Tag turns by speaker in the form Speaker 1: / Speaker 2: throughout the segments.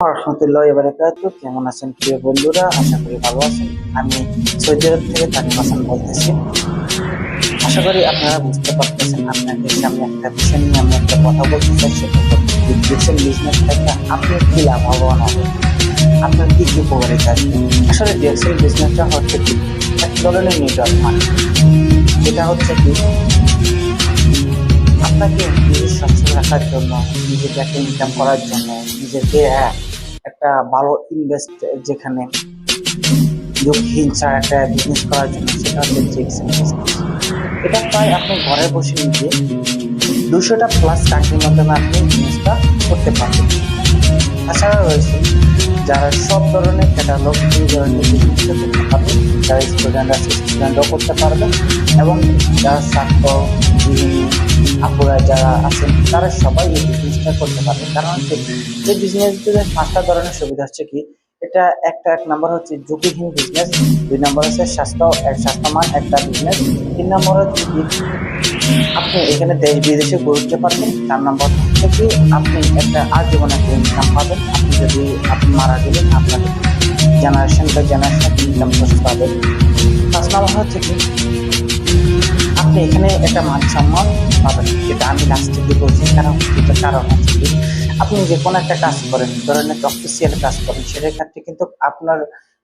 Speaker 1: রহমতুল্লাহ বারাকাতু কেমন আছেন প্রিয় বন্ধুরা? আশা করি ভালো আছেন। আমি সৌদি থেকে তানিম হাসান বলতেছি। আশা করি আপনারা বুঝতে পারতেছেন আপনাদের সামনে একটা বিষয় নিয়ে আমি একটা কথা বলতে চাই। লাভবান আপনার কি উপকারিতা আসলে ডিএক্সএল বিজনেসটা হচ্ছে কি, এক আপনাকে নিজের রাখার জন্য নিজেকে ইনকাম করার জন্য নিজেকে একটা ভালো ইনভেস্ট যেখানে ঝুঁকিহীন ছাড়া একটা বিজনেস করার জন্য সেটা এটা প্রায় আপনি ঘরে বসে নিজে দুশোটা প্লাস কান্ট্রির মাধ্যমে আপনি বিজনেসটা করতে পারবেন। তাছাড়া রয়েছে, যারা সব ধরনের ক্যাটালগ এই ধরনের যারা স্টুডেন্ট স্টুডেন্টও করতে পারবে এবং যারা ছাত্র আপুরা যারা আছেন, তারা সবাই এই বিজনেসটা করতে পারবে। কারণ হচ্ছে এই বিজনেস পাঁচটা ধরনের সুবিধা হচ্ছে কি, এটা একটা, এক নম্বর হচ্ছে ঝুঁকিহীন বিজনেস দুই নম্বর হচ্ছে স্বাস্থ্য স্বাস্থ্যমান একটা বিজনেস তিন নম্বর হচ্ছে আপনি এখানে দেশ বিদেশে ঘুরতে পারবেন চার নম্বর হচ্ছে কি, আপনি একটা আজীবন একটা ইনকাম পাবেন। আপনি যদি আপনি মারা গেলেন আপনার জেনারেশন বা জেনারেশন ইনকাম সোর্স পাবেন পাঁচ নম্বর হচ্ছে কি, আপনি এখানে একটা মান সম্মান পাবেন, যেটা আমি লাস্ট থেকে বলছি, কারণ যেটা কারণ হচ্ছে কি, আপনি যে কোনো একটা কাজ করেন, ধরেন একটা অফিসিয়াল কাজ করেন, সেটার ক্ষেত্রে কিন্তু আপনার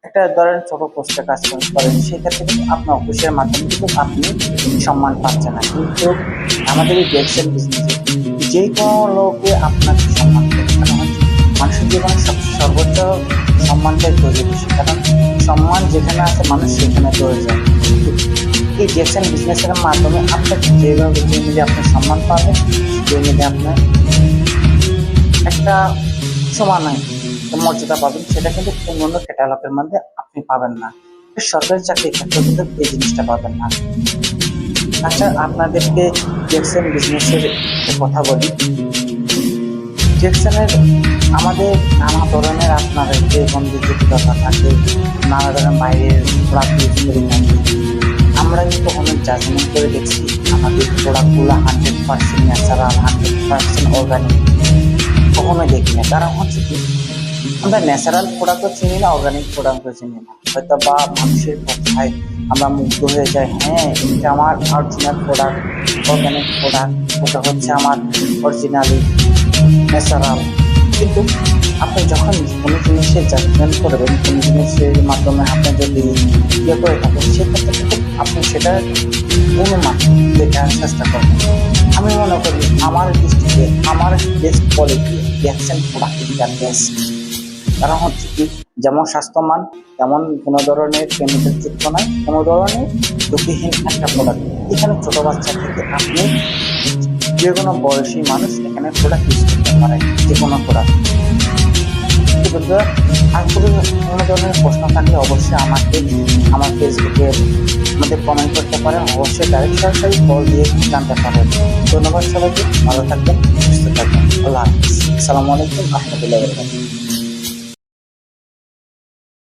Speaker 1: একটা ধরেন ছোট পোস্টে কাজ করেন সেই ক্ষেত্রে কিন্তু আপনার অফিসের মাধ্যমে কিন্তু আপনি সম্মান পাচ্ছেন না। কিন্তু আমাদের এই ডেক্সেল বিজনেসে যে কোনো লোকে আপনাকে সম্মান কারণ মানুষের জীবনে সবচেয়ে সর্বোচ্চ সম্মানটাই বেশি। কারণ সম্মান যেখানে আছে মানুষ সেখানে তৈরি যায়। এই ডেক্সেল বিজনেসের মাধ্যমে আপনাকে যেভাবে যে মিলে আপনি সম্মান পাবেন যে মিলে আপনার একটা সমান মর্যাদা পাবেন, সেটা কিন্তু অন্য ক্যাটালগের মধ্যে আপনি পাবেন না। সরকারি চাকরির ক্ষেত্রে কিন্তু এই জিনিসটা পাবেন না। আচ্ছা আপনাদেরকে জেকসন বিজনেসের কথা বলি। জেকসনের আমাদের নানা ধরনের আপনার যে বন্ধু জটিলতা থাকে, নানা ধরনের বাইরের থাকি। আমরা কিন্তু অনেক জাজমেন্ট করে দেখছি, আমাদের প্রোডাক্টগুলো hundred percent natural hundred percent organic কখনোই দেখি না। কারণ হচ্ছে কি আমরা ন্যাচারাল প্রোডাক্টও চিনি না অর্গানিক প্রোডাক্টও চিনি না। হয়তো বা মানুষের কথায় আমরা মুগ্ধ হয়ে যাই হ্যাঁ এটা আমার অরিজিনাল প্রোডাক্ট অর্গানিক প্রোডাক্ট ওটা হচ্ছে আমার অরিজিনালি ন্যাচারাল কিন্তু আপনি যখন কোনো জিনিসের জাজমেন্ট করবেন, কোনো জিনিসের মাধ্যমে আপনি যদি ইয়ে করে থাকেন, সেক্ষেত্রে কিন্তু আপনি সেটার গুণমান দেখার চেষ্টা করবেন। আমি মনে করি আমার দৃষ্টিতে, আমার best quality vaccine product best কারণ হচ্ছে কি, যেমন স্বাস্থ্যমান, তেমন কোনো ধরনের কেমিক্যাল যুক্ত নয়, কোনো ধরনের ঝুঁকিহীন একটা প্রোডাক্ট এখানে ছোট বাচ্চা থেকে আপনি যে কোনো বয়সী মানুষ এখানে প্রোডাক্ট ইউজ করতে পারে, যে কোনো প্রোডাক্ট আর কোনো কোনো ধরনের প্রশ্ন থাকলে অবশ্যই আমাকে, আমার ফেসবুকে আমাদের কমেন্ট করতে পারেন। অবশ্যই ডাইরেক্ট সরাসরি কল দিয়ে জানতে পারেন ধন্যবাদ সবাইকে, ভালো থাকবেন, সুস্থ থাকবেন। আল্লাহ হাফিজ। আসসালামু আলাইকুম, রহমতুল্লাহ